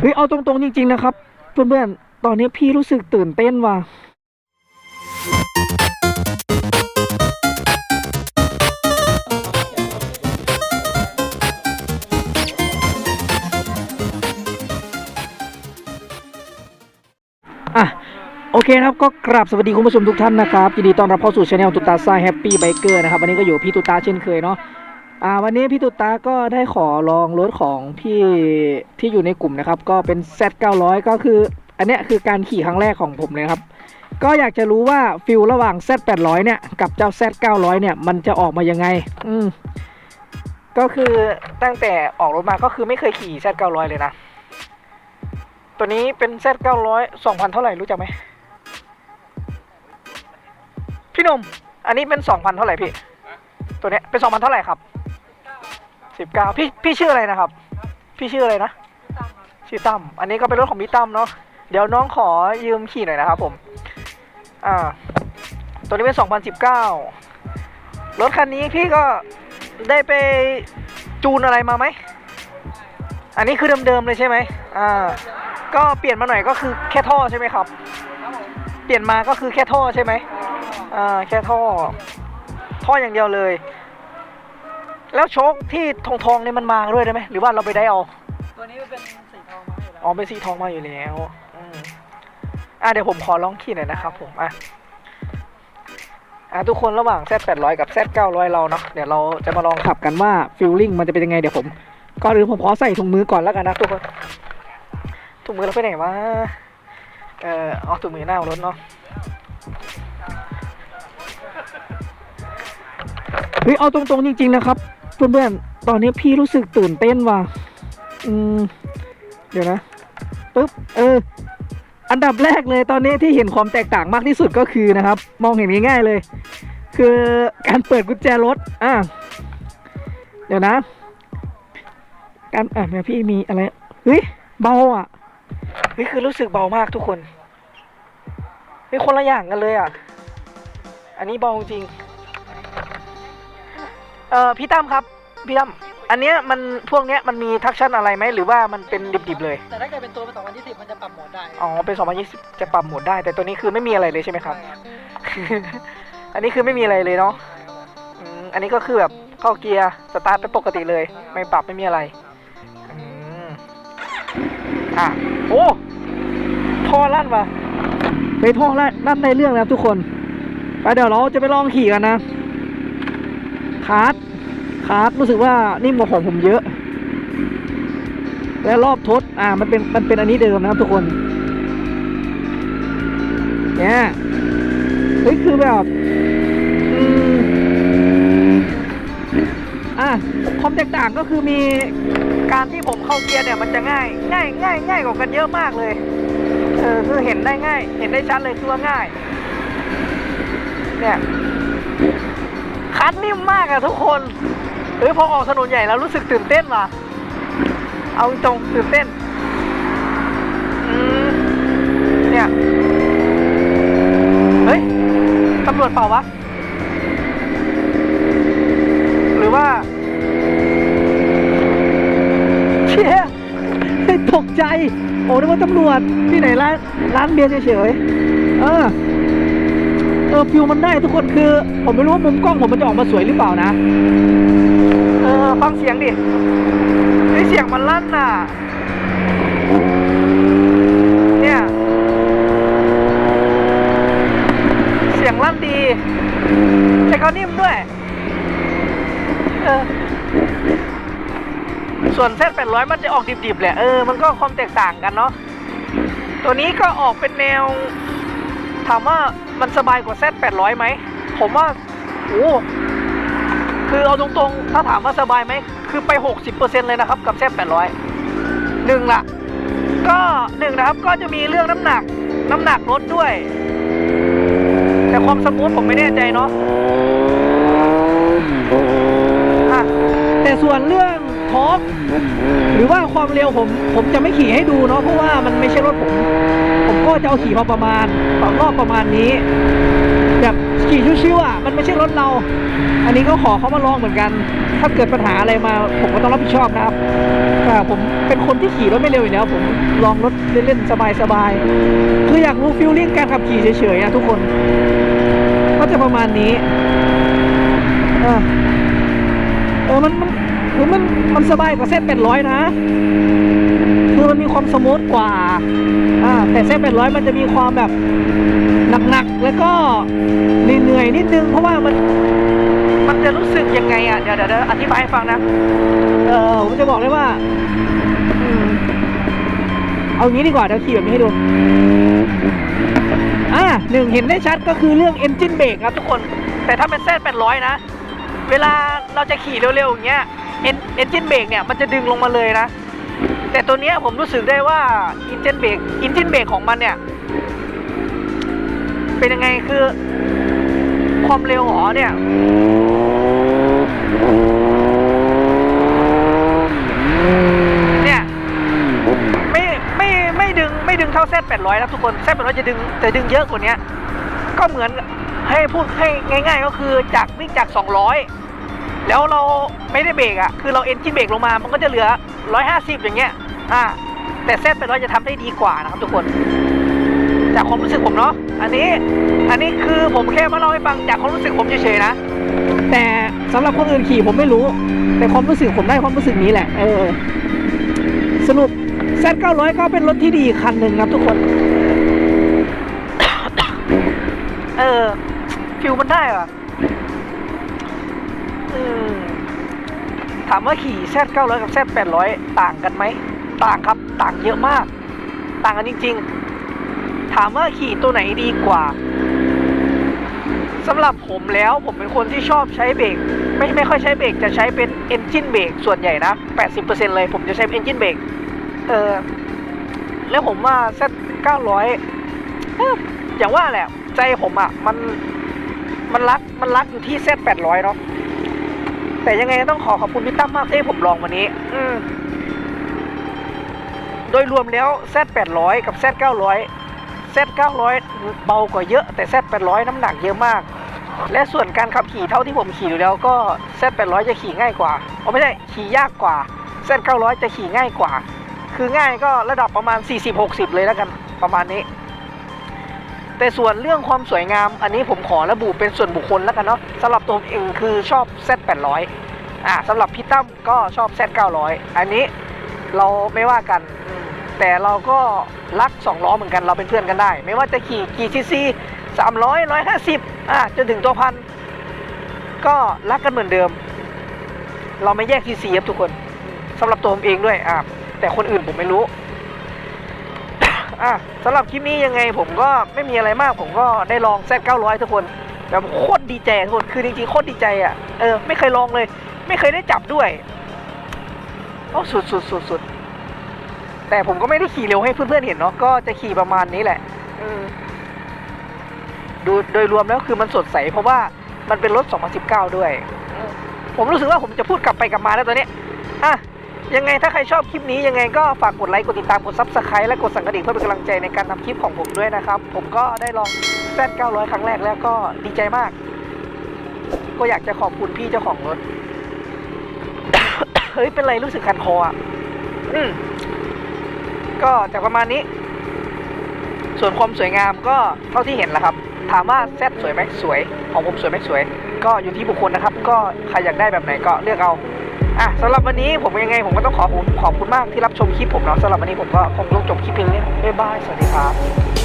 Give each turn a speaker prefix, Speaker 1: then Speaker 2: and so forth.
Speaker 1: เฮ้ยเอาตรงๆจริง ๆ นะครับ เพื่อนๆ ตอนนี้พี่รู้สึกตื่นเต้นว่ะอะโอเคครับก็กราบสวัสดีคุณผู้ชมทุกท่านนะครับยินดีต้อนรับเข้าสู่ช anel ตุตาซ่าแฮปปี้ไบเกอร์นะครับวันนี้ก็อยู่พี่ตุตาเช่นเคยเนาะ อ่าวันนี้พี่ตุตาก็ได้ขอลองรถของพี่ที่อยู่ในกลุ่มนะครับ ก็เป็น Z900 ก็คือ อันเนี้ยคือการขี่ครั้งแรกของผมเลยครับ ก็อยากจะรู้ว่าฟิลระหว่าง Z800 เนี่ยกับเจ้า Z900 เนี่ยมันจะออกมายังไง อืมก็คือตั้งแต่ออกรถมาก็คือไม่เคยขี่ Z900 เลยนะ ตัวนี้เป็น Z900 2,000 เท่าไหร่รู้จักไหมพี่นุ่มอันนี้เป็น 2,000 เท่าไหร่พี่ ตัวเนี้ยเป็น 2,000 เท่าไหร่ครับ 19พี่พี่ชื่ออะไรนะครับ พี่ชื่ออะไรนะชื่อตั้มอันนี้ก็เป็นรถของพี่ตั้มเนาะเดี๋ยวน้องขอยืมขี่หน่อยนะครับผม อ่า ตัวนี้เป็น 2019 รถคันนี้พี่ก็ได้ไปจูนอะไรมาไหม อันนี้คือเดิมๆเลยใช่ไหม อ่า ก็เปลี่ยนมาหน่อยก็คือแค่ท่อใช่ไหมครับ เปลี่ยนมาก็คือแค่ท่อใช่ไหม อ่า แค่ท่อ ท่ออย่างเดียวเลย แล้วโชคที่ทองทองๆเนี่ยมันมาด้วยได้ไหมหรือว่าเราไปได้เอา
Speaker 2: ตัวนี้เป็นสีทองมาอยู่แล้ว
Speaker 1: อ๋อเป็นสีทองมาอยู่แล้วอืมอะเดี๋ยวผมขอลองขี่หน่อยนะครับผมอะอะทุกคนระหว่าง Z800 กับ Z900 เราเนาะเดี๋ยวเราจะมาลองขับกันว่าฟิลลิ่งมันจะเป็นยังไงเดี๋ยวผมก่อนอื่นผมขอใส่ถุงมือก่อนแล้วกันนะทุกคนถุงมือเราไปไหนวะเอ่อเอาถุงมือหน้ารถเนาะเฮ้ยเอาตรงๆจริง ๆ นะครับ เพื่อนๆ ตอนนี้พี่รู้สึกตื่นเต้นว่ะ อืม เดี๋ยวนะปุ๊บ เออ อันดับแรกเลยตอนนี้ที่เห็นความแตกต่างมากที่สุดก็คือนะครับ มองเห็นง่ายๆเลย คือการเปิดกุญแจรถ อะ เดี๋ยวนะ การอะแม่พี่มีอะไร เฮ้ย เบาอะ เฮ้ยคือรู้สึกเบามากทุกคนเฮ้ยคนละอย่างกันเลยอะ อันนี้เบาจริง เอ่อพี่ตั้มครับ พี่ตั้มอันเนี้ยมันพวกเนี้ยมันมีทักชั่นอะไรไหมหรือว่ามันเป็นดิบๆเลย
Speaker 2: แต่ถ้าเกิดเป็นตัวเป็น2020มันจะปรับโหมดได้
Speaker 1: อ๋อเป็น2020จะปรับโหมดได้ แต่ตัวนี้คือไม่มีอะไรเลยใช่ไหมครับ
Speaker 2: ใช่
Speaker 1: อันนี้คือไม่มีอะไรเลยเนาะอืมอันนี้ก็คือแบบเข้าเกียร์สตาร์ทไปปกติเลย ไม่ปรับไม่มีอะไรอืมอะโอ้ท่อลั่นว่ะไปท่อลั่นลั่นในเรื่องแล้วทุกคน ไปเดี๋ยวเราจะไปลองขี่กันนะคาร์ด คร์ดรู้สึกว่านิ่มของผมเยอะ และรอบทด อ่า มันเป็นมันเป็นอันนี้เดิมนะครับทุกคน เนี่ยเฮ้ยคือแบบอะความแตกต่างก็คือมีการที่ผมเข้าเกียร์เนี่ยมันจะง่าย ง่ายง่ายง่ายกว่ากันเยอะมากเลยเออคือเห็นได้ง่าย เห็นได้ชัดเลยคือว่าง่าย เนี่ยคัดนิ่มมากอะทุกคน เฮ้ยพอออกถนนใหญ่แล้วรู้สึกตื่นเต้นว่ะ เอาตรงตื่นเต้นเนี่ย เฮ้ยตำรวจเปล่าวะ หรือว่า เชี่ยตกใจ โอ้นึกว่าตำรวจที่ไหนร้านร้านเบียร์เฉยๆ เออ ออฟิวมันได้ทุกคนคือ ผมไม่รู้ว่ามุมกล้องผมมันจะออกมาสวยหรือเปล่านะ เออฟังเสียงดิไอเสียงมันลั่นน่ะ เนี่ย เสียงลั่นดี แต่ก็นิ่มด้วย เออ ส่วนเส้นแปดร้อยมันจะออกดิบๆแหละ เออ มันก็ความแตกต่างกันเนาะ ตัวนี้ก็ออกเป็นแนว ถามว่า มันสบายกว่าเซต800ไหม ผมว่าโอ้คือเอาตรงๆ ถ้าถามว่าสบายไหม คือไป 60%เลยนะครับกับเซต800หนึ่งละก็หนึ่งนะครับก็จะมีเรื่องน้ำหนักน้ำหนักรถด้วย แต่ความสมูทผมไม่แน่ใจเนาะะแต่ส่วนเรื่องทอร์กหรือว่าความเร็วผมผมจะไม่ขี่ให้ดูเนาะเพราะว่ามันไม่ใช่รถผมผม ก็จะเอาขี่มาประมาณรอบประมาณนี้แบบขี่ชิวๆอะมันไม่ใช่รถเรา อันนี้ก็ขอเขามาลองเหมือนกัน ถ้าเกิดปัญหาอะไรมาผมก็ต้องรับผิดชอบนะครับแต่ผมเป็นคนที่ขี่รถไม่เร็วอยู่แล้วผมลองรถเล่นๆสบายๆคืออยากรู้ฟิลลิ่งการขับขี่เฉยๆนะทุกคน ก็จะประมาณนี้เออเออมันมัน คือมันมันสบายกว่าเส้นเป็นร้อยนะ คือมันมีความสมูทกว่า อ่า แต่เส้นเป็นร้อยมันจะมีความแบบหนักๆ แล้วก็เหนื่อยๆนิดนึง เพราะว่ามัน มันจะรู้สึกยังไงอะ เดี๋ยวเดี๋ยวอธิบายให้ฟังนะ เออผมจะบอกเลยว่าอืมเอางี้ดีกว่าเดี๋ยวขี่แบบนี้ให้ดู อ่าหนึ่งเห็นได้ชัดก็คือเรื่อง engine brake ครับทุกคน แต่ถ้าเป็นเส้นเป็นร้อยนะ เวลาเราจะขี่เร็วๆอย่างเงี้ย en- engine brake เนี่ยมันจะดึงลงมาเลยนะ แต่ตัวเนี้ยผมรู้สึกได้ว่า engine brake engine brake ของมันเนี่ย เป็นยังไงคือความเร็วหอเนี่ยเนี่ยไม่ไม่ไม่ดึงไม่ดึงเท่าเส้นแปดร้อยนะทุกคนเส้นแปดร้อยจะดึงจะดึงเยอะกว่านี้ก็เหมือนให้พูดให้ง่าย ๆ ก็คือจากวิ่งจาก200 แล้วเราไม่ได้เบรกอะ คือเราเอ็นจิ้นเบรกลงมา มันก็จะเหลือ 150 อย่างเงี้ย อ่า แต่เส้นแปดร้อยจะทำได้ดีกว่านะครับทุกคน จากความรู้สึกผมเนาะ อันนี้ อันนี้คือผมแค่มาเล่าให้ฟังจากความรู้สึกผมเฉยๆนะ แต่สำหรับคนอื่นขี่ผมไม่รู้ แต่ความรู้สึกผมได้ความรู้สึกนี้แหละ เออ สรุป Z900 ก็เป็นรถที่ดีคันหนึ่งครับทุกคน เออฟิลมันได้ป่ะ ถามว่าขี่ Z900 กับ Z800 ต่างกันไหม ต่างครับ ต่างเยอะมาก ต่างกันจริง ๆ ถามว่าขี่ตัวไหนดีกว่าสำหรับผมแล้วผมเป็นคนที่ชอบใช้เบรกไม่ไม่ค่อยใช้เบรกจะใช้เป็น engine เบรกส่วนใหญ่นะ 80%เลยผมจะใช้ engine เบรกเออแล้วผมว่า Z 900อย่างว่าแหละ ใจผมอะ มันมันรักมันรักอยู่ที่ Z 800เนาะ แต่ยังไงก็ต้องขอขอบคุณพี่ตั้มมากที่ให้ผมลองวันนี้ อืมโดยรวมแล้ว Z 800 กับ Z 900 Z 900 เบากว่าเยอะแต่ Z 800 น้ำหนักเยอะมาก และส่วนการขับขี่เท่าที่ผมขี่อยู่แล้วก็ Z 800 จะขี่ง่ายกว่าโอ้ไม่ใช่ขี่ยากกว่า Z 900 จะขี่ง่ายกว่า คือง่ายก็ระดับประมาณ 40-60 เลยแล้วกันประมาณนี้ แต่ส่วนเรื่องความสวยงาม อันนี้ผมขอระบุเป็นส่วนบุคคลแล้วกันเนาะสำหรับตัวผมเองคือชอบ Z 800อ่าสำหรับพี่ตั้มก็ชอบ Z 900อันนี้เราไม่ว่ากัน แต่เราก็รักสองล้อเหมือนกันเราเป็นเพื่อนกันได้ ไม่ว่าจะขี่กี่ซีซีสามร้อยร้อยห้าสิบอ่าจนถึงตัวพันก็รักกันเหมือนเดิม เราไม่แยกซีซีครับทุกคนสำหรับตัวผมเองด้วยอ่าแต่คนอื่นผมไม่รู้ อะสำหรับคลิปนี้ยังไงผมก็ไม่มีอะไรมากผมก็ได้ลอง Z900 ทุกคนแบบโคตรดีใจทุกคนคือจริงๆโคตรดีใจอะเออไม่เคยลองเลย ไม่เคยได้จับด้วยโอ้สุดสุดสุดสุดแต่ผมก็ไม่ได้ขี่เร็วให้เพื่อนๆเห็นเนาะก็จะขี่ประมาณนี้แหละดูโดยรวมแล้วคือมันสดใสเพราะว่ามันเป็นรถ 2019 ด้วย ผมรู้สึกว่าผมจะพูดกลับไปกลับมาแล้วตอนนี้อะ ยังไงถ้าใครชอบคลิปนี้ยังไงก็ฝากกดไลค์กดติดตามกดซับสไครต์และกดสั่นกระดิ่งเพื่อเป็นกำลังใจในการทำคลิปของผมด้วยนะครับ ผมก็ได้ลอง Z900 ครั้งแรกแล้วก็ดีใจมาก ก็อยากจะขอบคุณพี่เจ้าของรถ เฮ้ย เป็นไรรู้สึกคันคออะอืมก็จะประมาณนี้ ส่วนความสวยงามก็เท่าที่เห็นแหละครับ ถามว่าแซดสวยไหมสวย ของผมสวยไหมสวย ก็อยู่ที่บุคคลนะครับ ก็ใครอยากได้แบบไหนก็เลือกเอา อะสำหรับวันนี้ผมยังไงผมก็ต้องขอขอบคุณมากที่รับชมคลิปผมเนาะสำหรับวันนี้ผมก็คงต้องจบคลิปเพียงนี้บ๊ายบายสวัสดีครับ